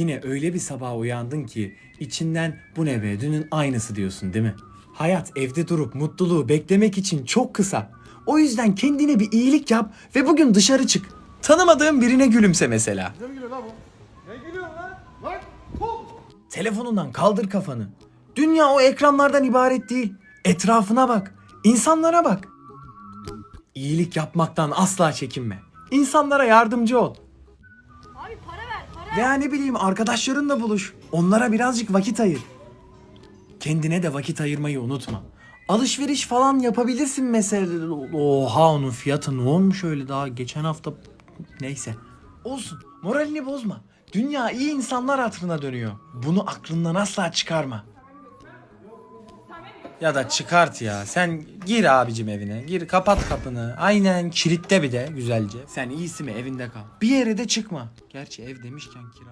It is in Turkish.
Yine öyle bir sabah uyandın ki içinden bu ne be dünün aynısı diyorsun değil mi? Hayat evde durup mutluluğu beklemek için çok kısa. O yüzden kendine bir iyilik yap ve bugün dışarı çık. Tanımadığın birine gülümse mesela. Ne gülüyor lan bu? Ne gülüyor lan? Lan. Telefonundan kaldır kafanı. Dünya o ekranlardan ibaret değil. Etrafına bak. insanlara bak. İyilik yapmaktan asla çekinme. İnsanlara yardımcı ol. Veya ne bileyim arkadaşlarınla buluş. Onlara birazcık vakit ayır. Kendine de vakit ayırmayı unutma. Alışveriş falan yapabilirsin mesela. Oha onun fiyatı ne olmuş öyle daha geçen hafta neyse. Olsun moralini bozma. Dünya iyi insanlar hatırına dönüyor. Bunu aklından asla çıkarma. Ya da çıkart ya. Sen gir abicim evine. Gir kapat kapını. Aynen kilitle bir de güzelce. Sen iyisi mi evinde kal. Bir yere de çıkma. Gerçi ev demişken kiralı.